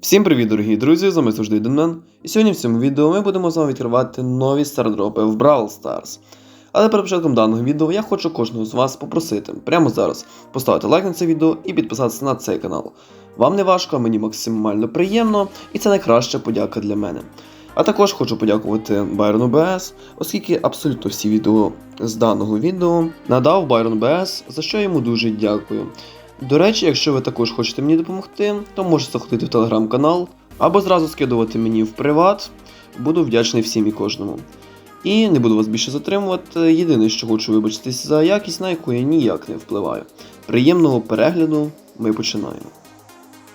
Всім привіт, дорогі друзі! З вами завжди Денмен. І сьогодні в цьому відео ми будемо з вами відкривати нові стардропи в Brawl Stars. Але перед початком даного відео я хочу кожного з вас попросити прямо зараз поставити лайк на це відео і підписатися на цей канал. Вам не важко, мені максимально приємно, і це найкраща подяка для мене. А також хочу подякувати Байрону БС, оскільки абсолютно всі відео з даного відео надав Байрон БС, за що йому дуже дякую. До речі, якщо ви також хочете мені допомогти, то можете заходити в телеграм-канал або зразу скидувати мені в приват. Буду вдячний всім і кожному. І не буду вас більше затримувати. Єдине, що хочу вибачитись за якість, на яку я ніяк не впливаю. Приємного перегляду ми починаємо.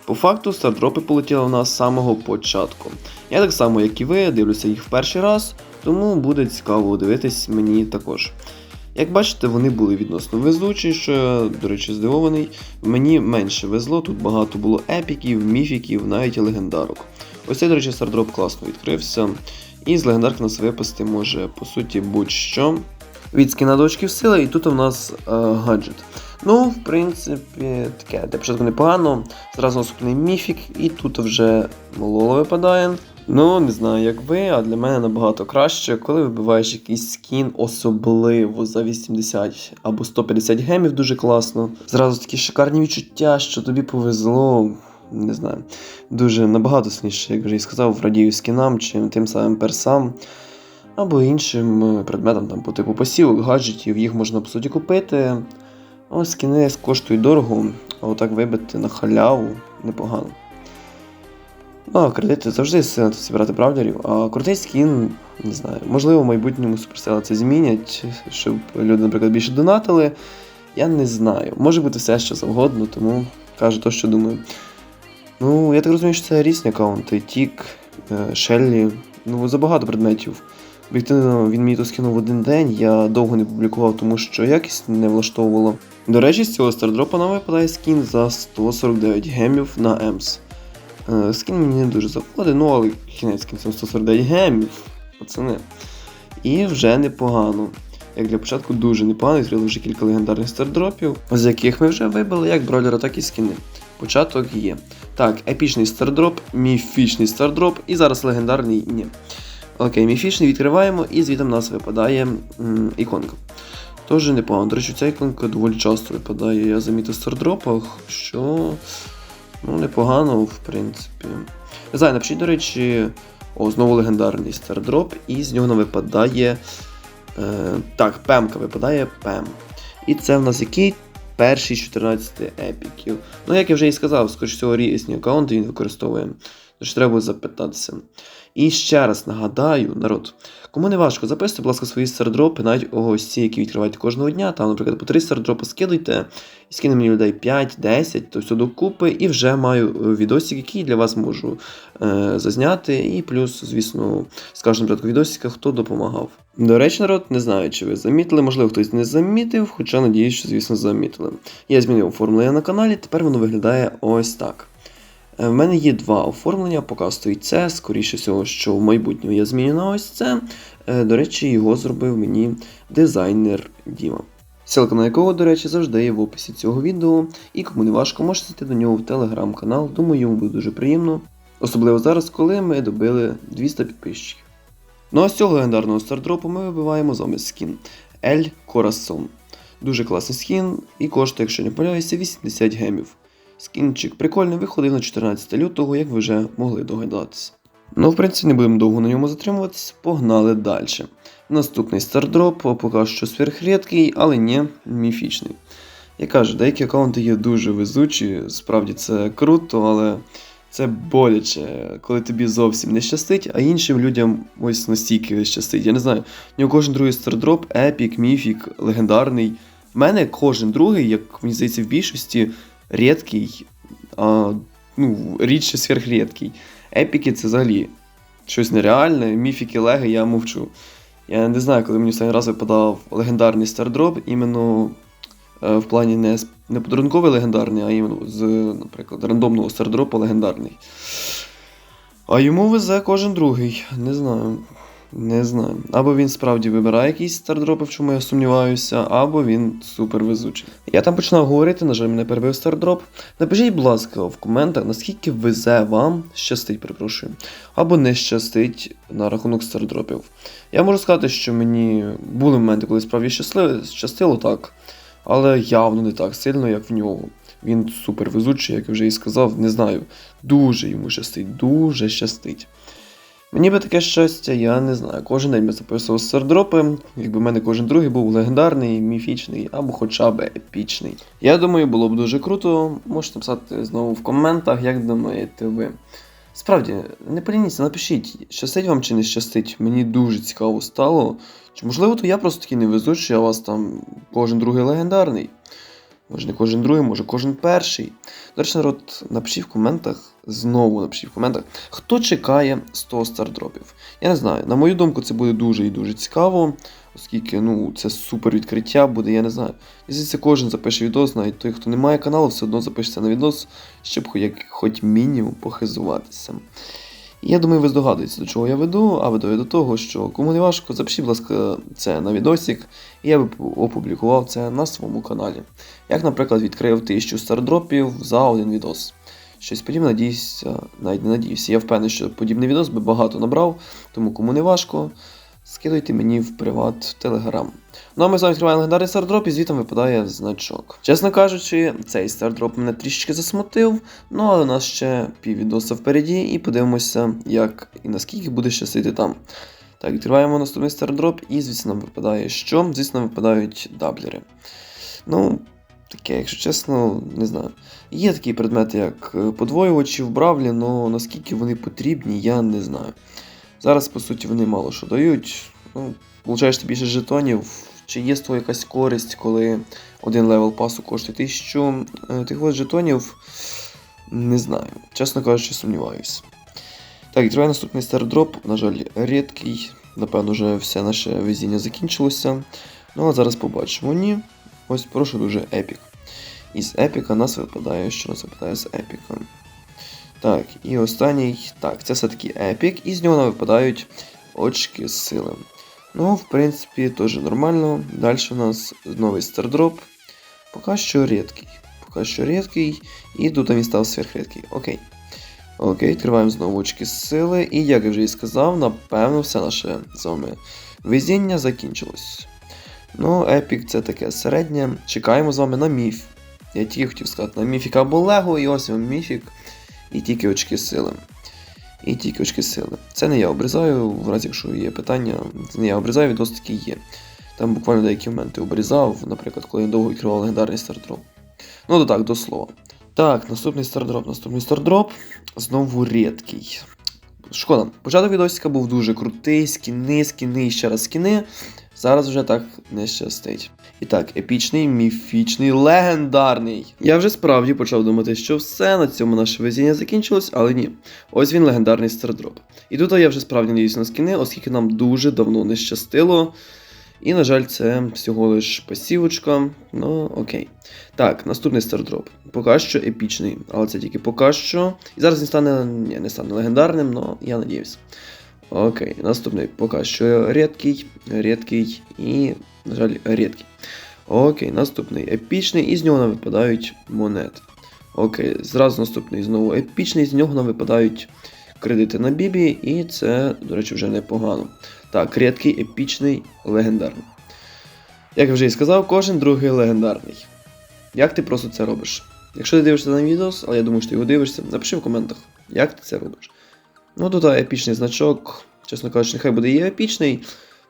По факту стардропи полетіли в нас з самого початку. Я так само, як і ви, дивлюся їх в перший раз, тому буде цікаво дивитись мені також. Як бачите, вони були відносно везучі, що до речі, здивований. Мені менше везло, тут багато було епіків, міфіків, навіть легендарок. Ось цей, до речі, стардроп класно відкрився. І з легендарки нас випасти може, по суті, будь-що. Від скіна до очків сили, і тут у нас е, гаджет. Ну, в принципі, таке для початку непогано. Зразу наступний міфік, і тут вже мололо випадає. Ну, не знаю, як ви, а для мене набагато краще, коли вибиваєш якийсь скін, особливо за 80 або 150 гемів, дуже класно. Зразу такі шикарні відчуття, що тобі повезло. Не знаю, дуже набагато сильніше, як вже і сказав, радію скінам, чим тим самим персам. Або іншим е, предметам, там, по типу посівок, гаджетів, їх можна по суті купити. Ось скіни коштують дорого, а отак вибити на халяву непогано. А кредити завжди сильно зібрати бравлерів, а крутий скін, не знаю, можливо, в майбутньому суперсела це змінять, щоб люди, наприклад, більше донатили. Я не знаю. Може бути все, що завгодно, тому кажу то, що думаю. Ну, я так розумію, що це різні аккаунти. Тік, Шеллі, ну, забагато предметів. Об'єктивно, він мені то скинув в один день, я довго не публікував, тому що якість не влаштовувала. До речі, з цього стардропа нам випадає скін за 149 гемів на Емс. Е, Скін мені не дуже заходить, ну але кінець кінцем 149 гемів, пацани. І вже непогано. Як для початку дуже непогано, відкрили вже кілька легендарних стардропів, з яких ми вже вибили як бролера, так і скіни. Початок є. Так, епічний стардроп, міфічний стардроп і зараз легендарний ні. Окей, міфічний відкриваємо і звідти в нас випадає м, іконка. Тож непогано. До речі, ця іконка доволі часто випадає. Я замітив в стардропах, що ну, непогано, в принципі. Не знаю, напишіть, до речі, о, знову легендарний стардроп, і з нього нам випадає. Е, так, пемка випадає пем. І це в нас який перший з 14 епіків. Ну, як я вже і сказав, скоріш всього, різні аккаунти він використовує. Тож треба запитатися. І ще раз нагадаю, народ, кому не важко, записуйте, будь ласка, свої стардропи, навіть ось ці, які відкриваєте кожного дня. Там, наприклад, по 3 стардропи скидуйте, і скине мені людей 5-10, то все докупи, і вже маю е, відосик, який для вас можу е, зазняти. І плюс, звісно, скажу на відосика, хто допомагав. До речі, народ, не знаю, чи ви замітили, можливо, хтось не замітив, хоча надіюсь, що, звісно, замітили. Я змінив оформлення на каналі, тепер воно виглядає ось так. Е, В мене є два оформлення, поки стоїть це. Скоріше всього, що в майбутньому я зміню на ось це. Е, До речі, його зробив мені дизайнер Діма. Ссылка на якого, до речі, завжди є в описі цього відео. І кому не важко, можете зайти до нього в телеграм-канал. Думаю, йому буде дуже приємно. Особливо зараз, коли ми добили 200 підписчиків. Ну а з цього легендарного стардропу ми вибиваємо з скін Ель Corazon. Дуже класний скін і коштує, якщо не помиляюся, 80 гемів. Скінчик прикольний виходив на 14 лютого, як ви вже могли догадатися. Ну, в принципі, не будемо довго на ньому затримуватись, погнали далі. Наступний стардроп, поки що сверхрідкий, але не міфічний. Я кажу, деякі аккаунти є дуже везучі, справді це круто, але це боляче, коли тобі зовсім не щастить, а іншим людям ось настільки щастить. Я не знаю, у кожен другий стардроп, епік, міфік, легендарний. В мене кожен другий, як мені здається, в більшості рідкий, а, ну, рідше сверхрідкий. Епіки це взагалі щось нереальне, міфіки леги я мовчу. Я не знаю, коли мені останній раз випадав легендарний стардроп, іменно е, в плані не, не подарунковий легендарний, а іменно з, наприклад, рандомного стардропа легендарний. А йому везе кожен другий, не знаю. Не знаю. Або він справді вибирає якісь стардропи, в чому я сумніваюся, або він супер везучий. Я там починав говорити, на жаль, мене перебив стардроп. Напишіть, будь ласка, в коментах, наскільки везе вам, щастить, перепрошую, або не щастить на рахунок стардропів. Я можу сказати, що мені були моменти, коли справді щасливо, щастило так, але явно не так сильно, як в нього. Він супер везучий, як я вже і сказав, не знаю. Дуже йому щастить, дуже щастить. Мені би таке щастя, я не знаю. Кожен день би записував стардропи, якби в мене кожен другий був легендарний, міфічний або хоча б епічний. Я думаю, було б дуже круто. Можете написати знову в коментах, як думаєте ви. Справді, не полініться, напишіть, щастить вам чи не щастить. Мені дуже цікаво стало. Чи можливо, то я просто такий невезучий, а у вас там кожен другий легендарний. Може не кожен другий, може кожен перший. До речі, народ, напишіть в коментах, знову напишіть в коментах, хто чекає 100 стардропів. Я не знаю, на мою думку, це буде дуже і дуже цікаво, оскільки ну, це супер відкриття буде, я не знаю. Якщо кожен запише відос, навіть той, хто не має каналу, все одно запишеться на відос, щоб як, хоч мінімум похизуватися. Я думаю, ви здогадуєтеся, до чого я веду, а веду я до того, що кому не важко, запишіть, будь ласка, це на відосик, і я би опублікував це на своєму каналі. Як, наприклад, відкрив 1000 стардропів за один відос. Щось подібне, надіюся, навіть не надіюся. Я впевнений, що подібний відос би багато набрав, тому кому не важко, скидуйте мені в приват Телеграм. Ну а ми з вами відкриваємо легендарний стардроп і звідти випадає значок. Чесно кажучи, цей стардроп мене трішечки засмутив, ну але у нас ще піввідоса впереді, і подивимося, як і наскільки буде щастити там. Так, відкриваємо наступний стардроп, і звісно нам випадає що? Звісно, випадають даблери. Ну, таке, якщо чесно, не знаю. Є такі предмети, як е, подвоювачі в Бравлі, але наскільки вони потрібні, я не знаю. Зараз, по суті, вони мало що дають. Ну, Получаєш ти більше жетонів. Чи є з того якась користь, коли один левел пасу коштує 1000 е, тих от жетонів? Не знаю. Чесно кажучи, сумніваюся. Так, відкриваю наступний стардроп. На жаль, рідкий. Напевно, вже все наше везіння закінчилося. Ну, а зараз побачимо. Ні. Ось прошу дуже епік. Із епіка нас випадає, що нас випадає з епіка. Так, і останній. Так, це все-таки епік, і з нього випадають очки сили. Ну, в принципі, теж нормально. Далі у нас новий стардроп. Поки що рідкий. Поки що рідкий. І тут він став сверхрідкий. Окей. Окей, відкриваємо знову очки сили. І як я вже і сказав, напевно, все наше з вами везіння закінчилось. Ну, епік це таке середнє. Чекаємо з вами на міф. Я тільки хотів сказати на міфік або Лего, і ось вам міфік. І тільки очки сили. І тільки очки сили. Це не я обрізаю, в разі якщо є питання, це не я обрізаю, відос такий є. Там буквально деякі моменти обрізав, наприклад, коли я довго відкривав легендарний стардроп. Ну то так, до слова. Так, наступний стардроп, наступний стардроп. Знову рідкий. Шкода, початок відосика був дуже крутий, скіни, скіни і ще раз скіни. Зараз вже так не щастить. І так, епічний, міфічний, легендарний. Я вже справді почав думати, що все на цьому наше везіння закінчилось, але ні. Ось він легендарний стардроп. І тут я вже справді надіюсь на скіни, оскільки нам дуже давно не щастило. І, на жаль, це всього лиш пасівочка. Ну, окей. Так, наступний стардроп. Поки що епічний, але це тільки поки що. І зараз він стане. Ні, не стане легендарним, але я надіюсь. Окей, наступний поки що рідкий, рідкий і, на жаль, рідкий. Окей, наступний епічний, і з нього нам випадають монети. Окей, зразу наступний знову епічний, з нього нам випадають кредити на Бібі, і це, до речі, вже непогано. Так, рідкий, епічний, легендарний. Як я вже і сказав, кожен другий легендарний. Як ти просто це робиш? Якщо ти дивишся на відос, але я думаю, що ти його дивишся, напиши в коментах, як ти це робиш. Ну, тут епічний значок, чесно кажучи, нехай буде і епічний.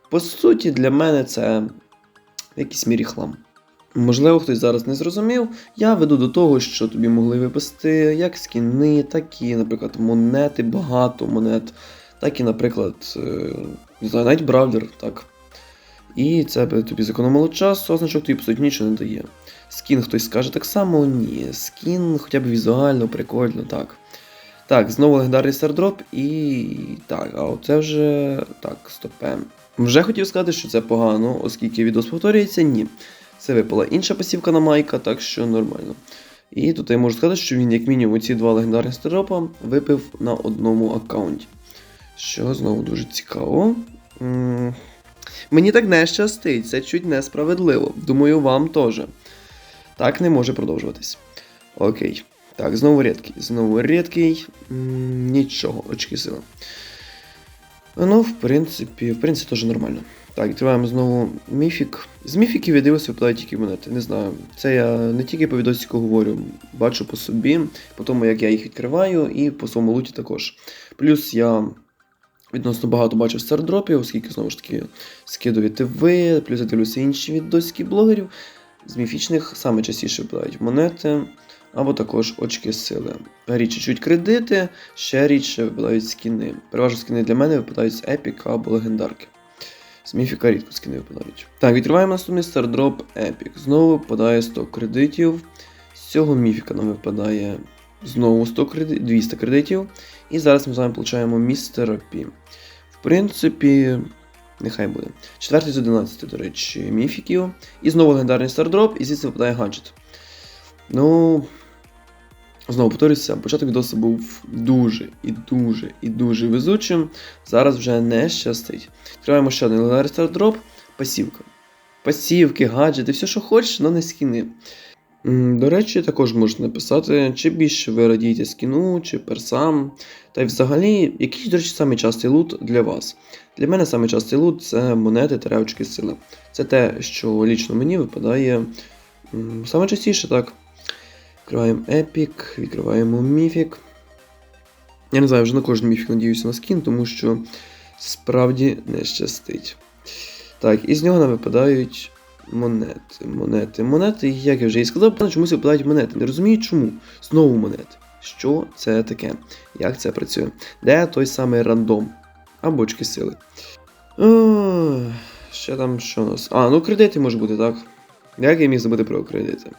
По суті, для мене це в якійсь мірі хлам. Можливо, хтось зараз не зрозумів. Я веду до того, що тобі могли випасти як скіни, так і, наприклад, монети, багато монет, так і, наприклад, е, не знаю, навіть бравлер, так. І це тобі зекономило часу, а значок тобі по суті нічого не дає. Скін хтось скаже так само, ні. Скін хоча б візуально, прикольно, так. Так, знову легендарний стардроп і. Так, а оце вже. Так, стопем. Вже хотів сказати, що це погано, оскільки відос повторюється, ні. Це випала інша пасівка на майка, так що нормально. І тут я можу сказати, що він, як мінімум, ці два легендарних стардропа випив на одному аккаунті. Що знову дуже цікаво. М, Мені так не щастить, це чуть несправедливо. Думаю, вам теж. Так не може продовжуватись. Окей. Так, знову рідкий. Знову рідкий. Нічого, очки сили. Ну, в принципі, в принципі, теж нормально. Так, відкриваємо знову міфік. З міфіків я дивився, випадають тільки монети. Не знаю. Це я не тільки по відосіку говорю, бачу по собі, по тому, як я їх відкриваю, і по своєму луті також. Плюс я відносно багато бачив стардропів, оскільки знову ж таки скидуєте ви, плюс я дивлюся інші відосики блогерів. З міфічних саме частіше випадають монети, або також очки сили. Рідше чуть кредити, ще рідше випадають скіни. Переважно скіни для мене випадають з епіка або легендарки. З міфіка рідко скіни випадають. Так, відкриваємо наступний стардроп Епік. Знову випадає 100 кредитів. З цього міфіка нам випадає знову 100 креди... 200 кредитів. І зараз ми з вами получаємо містера Пі. В принципі, нехай буде. Четвертий з 11, до речі, міфіків. І знову легендарний стардроп, і звідси випадає ганчет. Ну. Знову повторюся, початок відосу був дуже і дуже і дуже везучим. Зараз вже не щастить. Відкриваємо ще один легендарний стардроп. Пасівка. Пасівки, гаджети, все, що хочеш, але не скіни. До речі, також можна написати, чи більше ви радієте скіну, чи персам. Та й взагалі, який, до речі, самий частий лут для вас? Для мене самий частий лут це монети та очки сили. Це те, що лічно мені випадає саме частіше, так. Відкриваємо епік, відкриваємо міфік. Я не знаю, вже на кожен міфік надіюся на скін, тому що справді не щастить. Так, і з нього нам випадають монети. Монети, монети, як я вже і сказав, чомусь випадають монети. Не розумію чому. Знову монети. Що це таке? Як це працює? Де той самий рандом? Або очки сили. Ох, Ще там що у нас? А, ну кредити може бути, так. Як я міг забути про кредити?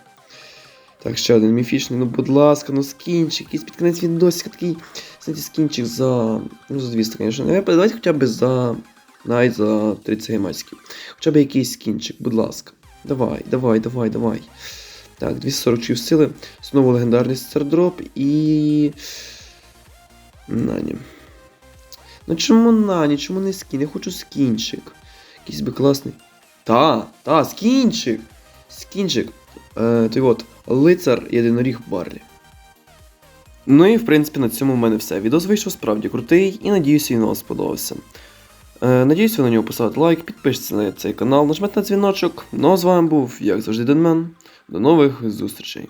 Так, ще один міфічний, ну будь ласка, ну скінчик, якийсь під кінець відосика, такий, знаєте, скінчик за. Ну, за 200, звісно. Давайте хоча б за. Навіть за 30 гематських. Хоча б якийсь скінчик, будь ласка. Давай, давай, давай, давай. Так, 240 сили. Знову легендарний стардроп і. Нані. Ну чому Нані? Чому не скін? Я хочу скінчик. Якийсь би класний. Та, та, скінчик! Скінчик. Е, той от, лицар єдиноріг барлі. Ну і в принципі на цьому в мене все. Відос вийшов справді крутий і надіюсь, він вам сподобався. Е, надіюсь, ви на нього поставите лайк, підпишіться на цей канал, нажмете на дзвіночок. Ну а з вами був, як завжди, Денмен. До нових зустрічей.